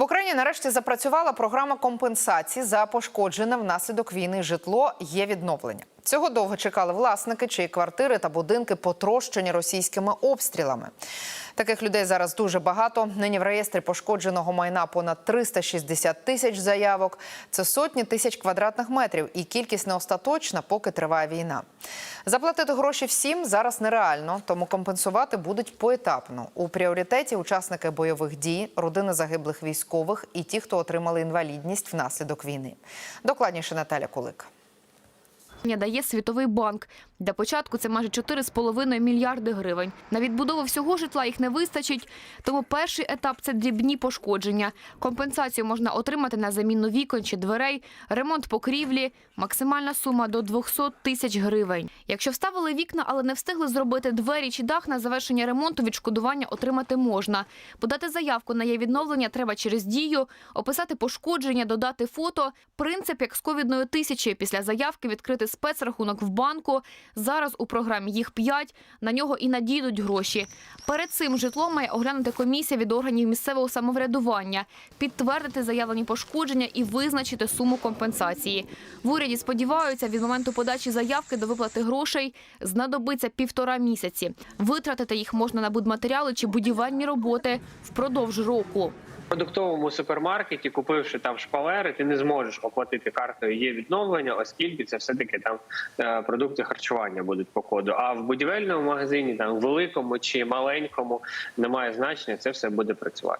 В Україні нарешті запрацювала програма компенсації за пошкоджене внаслідок війни житло є відновлення. Цього довго чекали власники, чиї квартири та будинки потрощені російськими обстрілами. Таких людей зараз дуже багато. Нині в реєстрі пошкодженого майна понад 360 тисяч заявок. Це сотні тисяч квадратних метрів, і кількість не остаточна, поки триває війна. Заплатити гроші всім зараз нереально, тому компенсувати будуть поетапно. У пріоритеті учасники бойових дій, родини загиблих військових і ті, хто отримали інвалідність внаслідок війни. Докладніше Наталя Кулик. Дає Світовий банк. Для початку це майже 4,5 мільярди гривень. На відбудову всього житла їх не вистачить, тому перший етап – це дрібні пошкодження. Компенсацію можна отримати на заміну вікон чи дверей, ремонт покрівлі, максимальна сума до 200 тисяч гривень. Якщо вставили вікна, але не встигли зробити двері чи дах, на завершення ремонту відшкодування отримати можна. Подати заявку на її відновлення треба через дію, описати пошкодження, додати фото. Принцип як з ковідної тисячі. Після заявки відкрити спецрахунок в банку. Зараз у програмі їх п'ять, на нього і надійдуть гроші. Перед цим житло має оглянути комісія від органів місцевого самоврядування, підтвердити заявлені пошкодження і визначити суму компенсації. В уряді сподіваються, від моменту подачі заявки до виплати грошей знадобиться півтора місяці. Витратити їх можна на будматеріали чи будівельні роботи впродовж року. Продуктовому супермаркеті, купивши там шпалери, ти не зможеш оплатити картою є відновлення, оскільки це все таки там е, продукти харчування будуть по коду. А в будівельному магазині, там великому чи маленькому, немає значення, це все буде працювати.